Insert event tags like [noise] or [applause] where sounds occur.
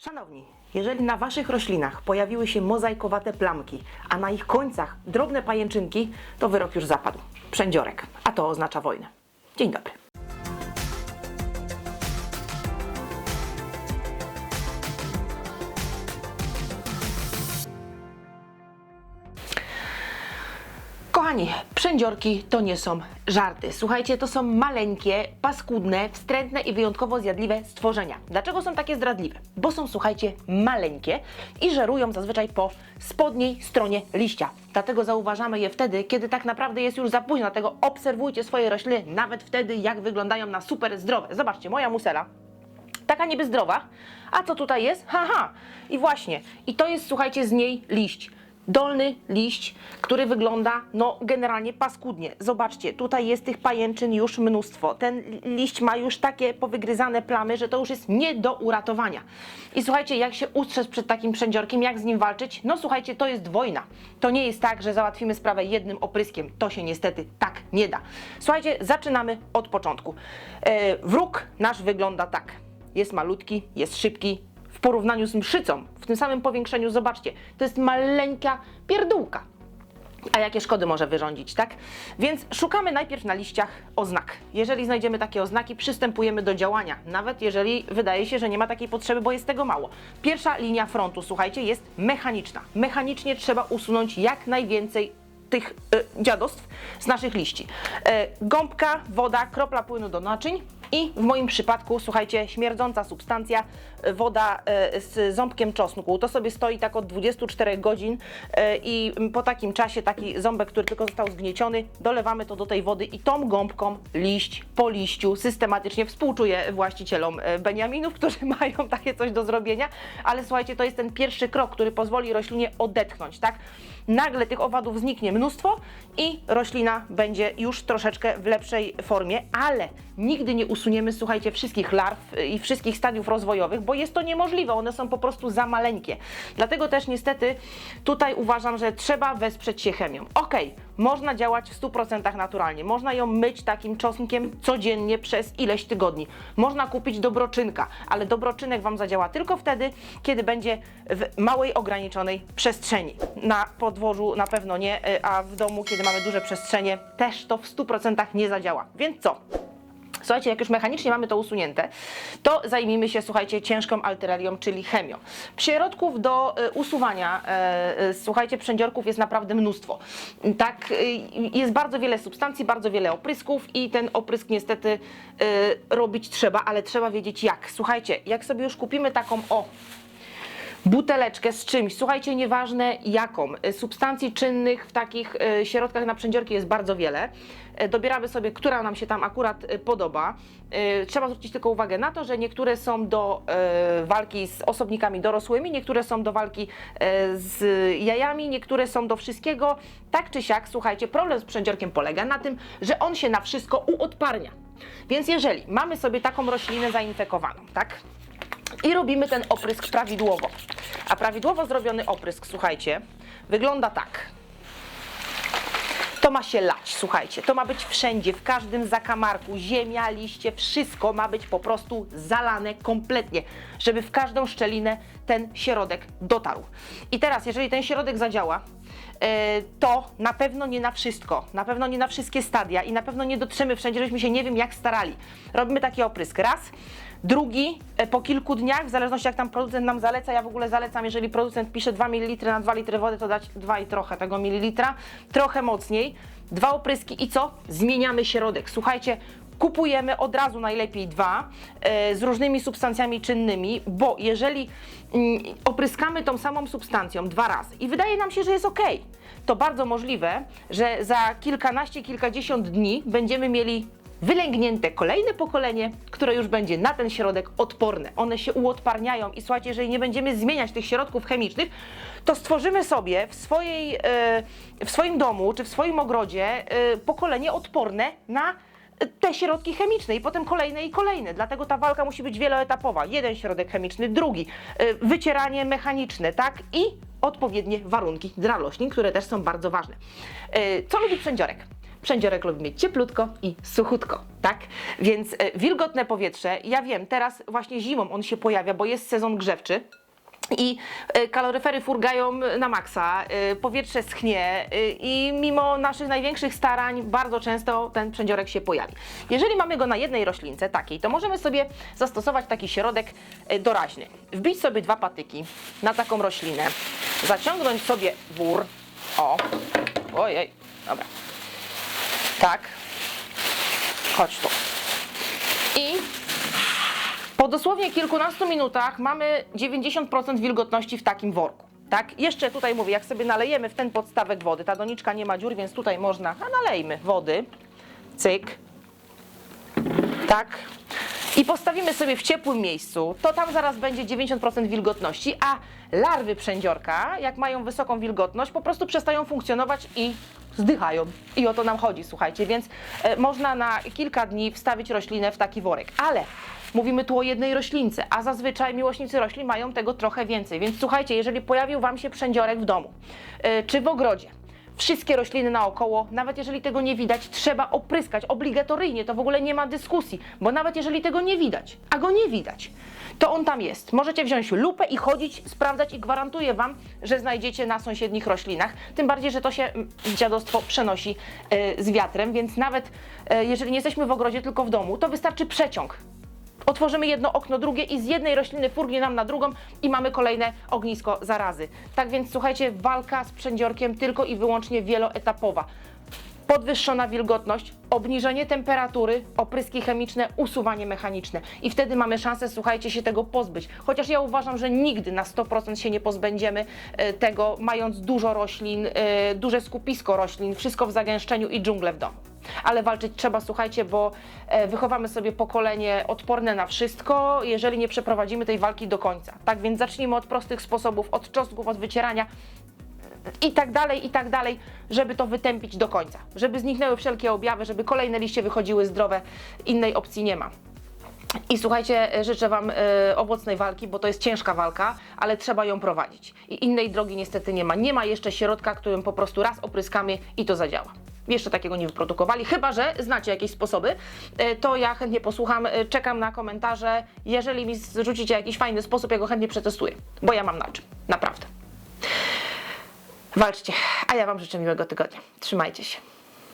Szanowni, jeżeli na Waszych roślinach pojawiły się mozaikowate plamki, a na ich końcach drobne pajęczynki, to wyrok już zapadł. Przędziorek, a to oznacza wojnę. Dzień dobry. Kochani, przędziorki to nie są żarty. Słuchajcie, to są maleńkie, paskudne, wstrętne i wyjątkowo zjadliwe stworzenia. Dlaczego są takie zdradliwe? Bo są, słuchajcie, maleńkie i żerują zazwyczaj po spodniej stronie liścia. Dlatego zauważamy je wtedy, kiedy tak naprawdę jest już za późno. Dlatego obserwujcie swoje rośliny, nawet wtedy, jak wyglądają na super zdrowe. Zobaczcie, moja musela taka niby zdrowa, a co tutaj jest? Haha! I właśnie, i to jest, słuchajcie, z niej liść. Dolny liść, który wygląda, no, generalnie paskudnie. Zobaczcie, tutaj jest tych pajęczyn już mnóstwo. Ten liść ma już takie powygryzane plamy, że to już jest nie do uratowania. I słuchajcie, jak się ustrzec przed takim przędziorkiem, jak z nim walczyć? No słuchajcie, to jest wojna. To nie jest tak, że załatwimy sprawę jednym opryskiem. To się niestety tak nie da. Słuchajcie, zaczynamy od początku. E, wróg nasz wygląda tak jest malutki, jest szybki. W porównaniu z mszycą, w tym samym powiększeniu, zobaczcie, to jest maleńka pierdółka. A jakie szkody może wyrządzić, tak? Więc szukamy najpierw na liściach oznak. Jeżeli znajdziemy takie oznaki, przystępujemy do działania, nawet jeżeli wydaje się, że nie ma takiej potrzeby, bo jest tego mało. Pierwsza linia frontu, słuchajcie, jest mechaniczna. Mechanicznie trzeba usunąć jak najwięcej tych e, dziadostw z naszych liści. E, gąbka, woda, kropla płynu do naczyń i w moim przypadku, słuchajcie, śmierdząca substancja, e, woda e, z ząbkiem czosnku. To sobie stoi tak od 24 godzin e, i po takim czasie taki ząbek, który tylko został zgnieciony, dolewamy to do tej wody i tą gąbką liść po liściu systematycznie współczuję właścicielom Beniaminów, którzy [laughs] mają takie coś do zrobienia, ale słuchajcie, to jest ten pierwszy krok, który pozwoli roślinie odetchnąć, tak? Nagle tych owadów zniknie mnóstwo i roślina będzie już troszeczkę w lepszej formie, ale nigdy nie usuniemy, słuchajcie, wszystkich larw y, i wszystkich stadiów rozwojowych, bo jest to niemożliwe, one są po prostu za maleńkie. Dlatego też niestety tutaj uważam, że trzeba wesprzeć się chemią. Okej, można działać w 100% naturalnie, można ją myć takim czosnkiem codziennie przez ileś tygodni. Można kupić dobroczynka, ale dobroczynek Wam zadziała tylko wtedy, kiedy będzie w małej, ograniczonej przestrzeni. Na podwórzu na pewno nie, y, a w domu, kiedy mamy duże przestrzenie, też to w 100% nie zadziała. Więc co? Słuchajcie, jak już mechanicznie mamy to usunięte, to zajmijmy się, słuchajcie, ciężką altererią, czyli chemią. Środków do y, usuwania, y, y, słuchajcie, przędziorków jest naprawdę mnóstwo. Tak, jest bardzo wiele substancji, bardzo wiele oprysków i ten oprysk niestety robić trzeba, ale trzeba wiedzieć jak. Słuchajcie, jak sobie już kupimy taką, o, buteleczkę z czymś, słuchajcie, nieważne jaką, y, substancji czynnych w takich y, środkach na przędziorki jest bardzo wiele. Y, Dobieramy sobie, która nam się tam akurat podoba. Trzeba zwrócić tylko uwagę na to, że niektóre są do walki z osobnikami dorosłymi, niektóre są do walki z jajami, niektóre są do wszystkiego. Tak czy siak, słuchajcie, problem z przędziorkiem polega na tym, że on się na wszystko uodparnia. Więc jeżeli mamy sobie taką roślinę zainfekowaną, tak? I robimy ten oprysk prawidłowo. A prawidłowo zrobiony oprysk, słuchajcie, wygląda tak. To ma się lać, słuchajcie, to ma być wszędzie, w każdym zakamarku, ziemia, liście, wszystko ma być po prostu zalane kompletnie, żeby w każdą szczelinę ten środek dotarł. I teraz, jeżeli ten środek zadziała, e, to na pewno nie na wszystko, na pewno nie na wszystkie stadia i na pewno nie dotrzemy wszędzie, żeśmy się nie wiem jak starali. Robimy taki oprysk raz, drugi e, po kilku dniach, w zależności jak tam producent nam zaleca, ja w ogóle zalecam, jeżeli producent pisze 2 ml na 2 litry wody, to dać 2 i trochę tego mililitra, trochę mocniej, dwa opryski i co? Zmieniamy środek. Słuchajcie, kupujemy od razu najlepiej dwa e, z różnymi substancjami czynnymi, bo jeżeli mm, opryskamy tą samą substancją dwa razy i wydaje nam się, że jest ok, to bardzo możliwe, że za kilkanaście, kilkadziesiąt dni będziemy mieli wylęgnięte kolejne pokolenie, które już będzie na ten środek odporne. One się uodparniają i słuchajcie, jeżeli nie będziemy zmieniać tych środków chemicznych, to stworzymy sobie w, swojej, e, w swoim domu czy w swoim ogrodzie e, pokolenie odporne na te środki chemiczne i potem kolejne i kolejne. Dlatego ta walka musi być wieloetapowa. Jeden środek chemiczny, drugi, y, wycieranie mechaniczne, tak? I odpowiednie warunki dla roślin, które też są bardzo ważne. Co lubi przędziorek? Przędziorek lubi mieć cieplutko i suchutko, tak? Więc e, wilgotne powietrze, ja wiem, teraz właśnie zimą on się pojawia, bo jest sezon grzewczy. I e, kaloryfery furgają na maksa, e, powietrze schnie i mimo naszych największych starań bardzo często ten przędziorek się pojawi. Jeżeli mamy go na jednej roślince takiej, to możemy sobie zastosować taki środek doraźny. Wbić sobie dwa patyki na taką roślinę, zaciągnąć sobie wór, o, ojej, dobra, tak, chodź tu. I po dosłownie kilkunastu minutach mamy 90% wilgotności w takim worku. Tak, jeszcze tutaj mówię, jak sobie nalejemy w ten podstawek wody, ta doniczka nie ma dziur, więc tutaj można, a nalejmy wody, cyk, tak, i postawimy sobie w ciepłym miejscu, to tam zaraz będzie 90% wilgotności, a larwy przędziorka, jak mają wysoką wilgotność, po prostu przestają funkcjonować i zdychają. I o to nam chodzi, słuchajcie, więc e, można na kilka dni wstawić roślinę w taki worek, ale mówimy tu o jednej roślince, a zazwyczaj miłośnicy roślin mają tego trochę więcej, więc słuchajcie, jeżeli pojawił Wam się przędziorek w domu, e, czy w ogrodzie, wszystkie rośliny naokoło, nawet jeżeli tego nie widać, trzeba opryskać obligatoryjnie, to w ogóle nie ma dyskusji, bo nawet jeżeli tego nie widać, a go nie widać, to on tam jest. Możecie wziąć lupę i chodzić, sprawdzać i gwarantuję Wam, że znajdziecie na sąsiednich roślinach, tym bardziej, że to się mm, dziadostwo przenosi e, z wiatrem, więc nawet e, jeżeli nie jesteśmy w ogrodzie, tylko w domu, to wystarczy przeciąg. Otworzymy jedno okno, drugie i z jednej rośliny furgnie nam na drugą i mamy kolejne ognisko zarazy. Tak więc słuchajcie, walka z przędziorkiem tylko i wyłącznie wieloetapowa. Podwyższona wilgotność, obniżenie temperatury, opryski chemiczne, usuwanie mechaniczne. I wtedy mamy szansę, słuchajcie, się tego pozbyć. Chociaż ja uważam, że nigdy na 100% się nie pozbędziemy e, tego, mając dużo roślin, e, duże skupisko roślin, wszystko w zagęszczeniu i dżunglę w domu. Ale walczyć trzeba, słuchajcie, bo e, wychowamy sobie pokolenie odporne na wszystko, jeżeli nie przeprowadzimy tej walki do końca. Tak więc zacznijmy od prostych sposobów, od czosnków, od wycierania i tak dalej, i tak dalej, żeby to wytępić do końca. Żeby zniknęły wszelkie objawy, żeby kolejne liście wychodziły zdrowe. Innej opcji nie ma. I słuchajcie, życzę Wam e, owocnej walki, bo to jest ciężka walka, ale trzeba ją prowadzić. I innej drogi niestety nie ma. Nie ma jeszcze środka, którym po prostu raz opryskamy i to zadziała. Jeszcze takiego nie wyprodukowali, chyba że znacie jakieś sposoby, e, to ja chętnie posłucham, e, czekam na komentarze. Jeżeli mi zrzucicie jakiś fajny sposób, ja go chętnie przetestuję, bo ja mam na czym, naprawdę. Walczcie, a ja Wam życzę miłego tygodnia. Trzymajcie się.